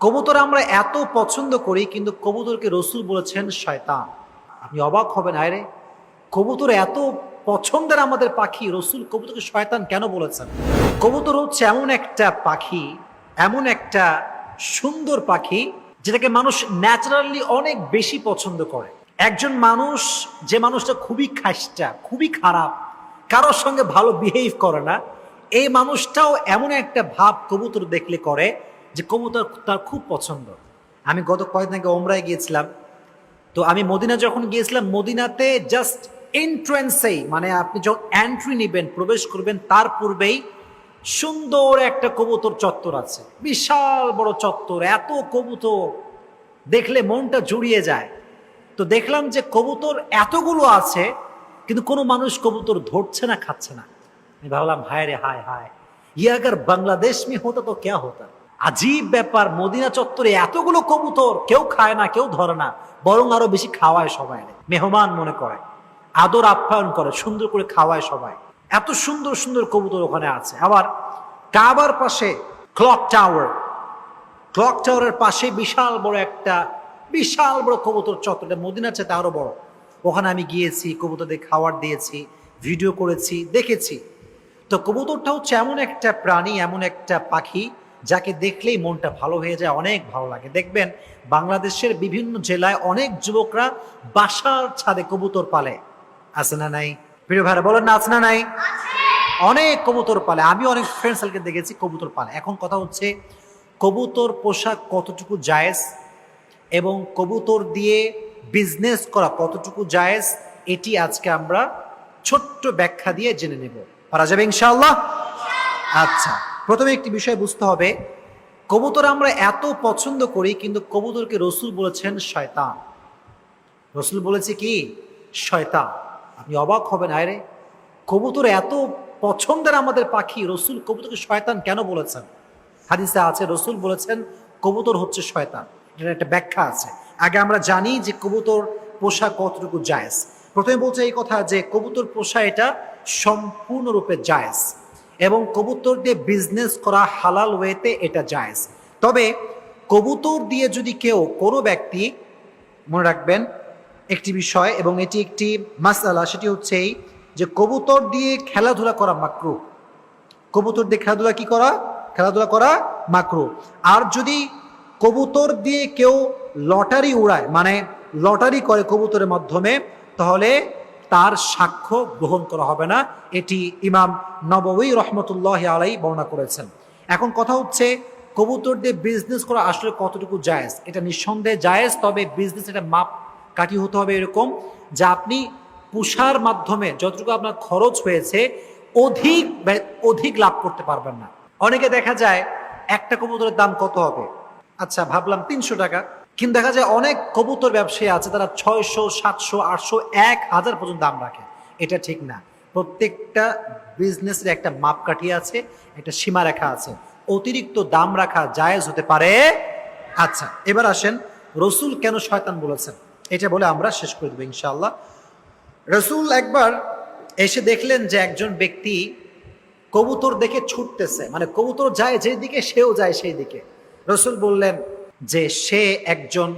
কবুতর আমরা এত পছন্দ করি, কিন্তু কবুতরকে রসুল বলেছেন শয়তান। আপনি অবাক হবেন আরে কবুতর এত পছন্দের আমাদের পাখি, রসুল কবুতরকে শয়তান কেন বলেছেন? কবুতর হচ্ছে এমন একটা পাখি, এমন একটা সুন্দর পাখি, যেটাকে মানুষ ন্যাচারালি অনেক বেশি পছন্দ করে। একজন মানুষ, যে মানুষটা খুবই খাসটা, খুবই খারাপ, কারোর সঙ্গে ভালো বিহেভ করে না, এই মানুষটাও এমন একটা ভাব কবুতর দেখলে করে যে কবুতর তার খুব পছন্দ। আমি গত কয়েকদিন আগে ওমরায় গিয়েছিলাম। তো আমি মদিনা যখন গিয়েছিলাম, মদিনাতে জাস্ট এন্ট্রেন্সেই মানে আপনি যখন এন্ট্রি নেবেন, প্রবেশ করবেন, তার পূর্বেই সুন্দর একটা কবুতর চত্বর আছে। বিশাল বড় চত্বর, এত কবুতর। দেখলে মনটা জুড়িয়ে যায়। তো দেখলাম যে কবুতর এতগুলো আছে, কিন্তু কোনো মানুষ কবুতর ধরছে না, খাচ্ছে না। আমি ভাবলাম, হায় রে, হায় হায়। ইয়ে আগার বাংলাদেশ মি হতো তো ক্যা হতা? আজীব ব্যাপার, মদিনা চত্বরে এতগুলো কবুতর কেউ খায় না, কেউ ধরে না, বরং আরও বেশি খাওয়ায় সবাই মেহমান মনে করে, আদর আপ্যায়ন করে, সুন্দর করে খাওয়ায় সবাই। এত সুন্দর সুন্দর কবুতর ওখানে আছে। আবার কাবার পাশে ক্লক টাওয়ার, ক্লক টাওয়ারের পাশে বিশাল বড় একটা, বিশাল বড় কবুতর চত্বরটা মদিনার চেয়ে আরও বড়। ওখানে আমি গিয়েছি, কবুতরদের খাবার দিয়েছি, ভিডিও করেছি, দেখেছি। তো কবুতরটা হচ্ছে এমন একটা প্রাণী, এমন একটা পাখি যাকে দেখলেই মনটা ভালো হয়ে যায়, অনেক ভালো লাগে। দেখবেন বাংলাদেশের বিভিন্ন জেলায় অনেক যুবকরা বাসার ছাদে কবুতর পালে। আছে না নাই? প্রিয় ভাইরা, বলেন না, আছে না নাই? অনেক কবুতর পালে। আমি অনেক ফ্রেন্ড সার্কেল দেখেছি কবুতর পালে। এখন কথা হচ্ছে কবুতর পোশাক কতটুকু জায়েজ এবং কবুতর দিয়ে বিজনেস করা কতটুকু জায়েজ, এটি আজকে আমরা ছোট্ট ব্যাখ্যা দিয়ে জেনে নেব। পারা যাবে ইনশাআল্লাহ? আচ্ছা। প্রথমে একটি বিষয় বুঝতে হবে, কবুতর আমরা এত পছন্দ করি কিন্তু কবুতরকে রসুল বলেছেন শয়তান। রসুল বলেছে কি? শয়তান। আপনি অবাক হবেন আরে কবুতর এত পছন্দের আমাদের পাখি, রসুল কবুতরকে শয়তান কেন বলেছেন? হাদিসে আছে, রসুল বলেছেন কবুতর হচ্ছে শয়তান। এটার একটা ব্যাখ্যা আছে। আগে আমরা জানি যে কবুতর পোষা কতটুকু জায়েজ। প্রথমে বলছে এই কথা যে কবুতর পোষা এটা সম্পূর্ণরূপে জায়েজ। এবং কবুতর দিয়ে বিজনেস করা হালাল ওয়েতে এটা জায়েজ। তবে কবুতর দিয়ে যদি কেউ কোনো ব্যক্তি, মনে রাখবেন, একটি বিষয় এবং এটি একটি মাসালা সেটি হচ্ছে এই যে কবুতর দিয়ে খেলাধুলা করা মাকরু কবুতর দিয়ে খেলাধুলা কি করা? খেলাধুলা করা মাকরু আর যদি কবুতর দিয়ে কেউ লটারি উড়ায় মানে লটারি করে কবুতরের মাধ্যমে, তাহলে তার সাক্ষ্য গ্রহণ করা হবে না। এটি ইমাম নবী রহমতুল্লাহ আলাই বর্ণনা করেছেন। এখন কথা হচ্ছে কবুতর দিয়ে বিজনেস করা আসলে কতটুকু জায়েজ? এটা নিঃসন্দেহে জায়েজ, তবে বিজনেস এটা মাপ কাটি হতে হবে এরকম যে আপনি পুষার মাধ্যমে যতটুকু আপনার খরচ হয়েছে, অধিক অধিক লাভ করতে পারবেন না। অনেকে দেখা যায়, একটা কবুতরের দাম কত হবে? আচ্ছা ভাবলাম তিনশো টাকা। কিন্তু দেখা যায় অনেক কবুতর ব্যবসায়ী আছে, তারা ছয়শো, সাতশো, আটশো, এক হাজার পর্যন্ত দাম রাখে। এটা ঠিক না। প্রত্যেকটা বিজনেসের একটা মাপকাঠি আছে, একটা সীমারেখা আছে। অতিরিক্ত দাম রাখা জায়েজ হতে পারে। আচ্ছা এবার আসেন, রসুল কেন শয়তান বলেছেন? এটা বলে আমরা শেষ করে দেবো ইনশাআল্লাহ। রসুল একবার এসে দেখলেন যে একজন ব্যক্তি কবুতর দেখে ছুটতেছে মানে কবুতর যায় যেদিকে, সেও যায় সেই দিকে রসুল বললেন যে সে একজন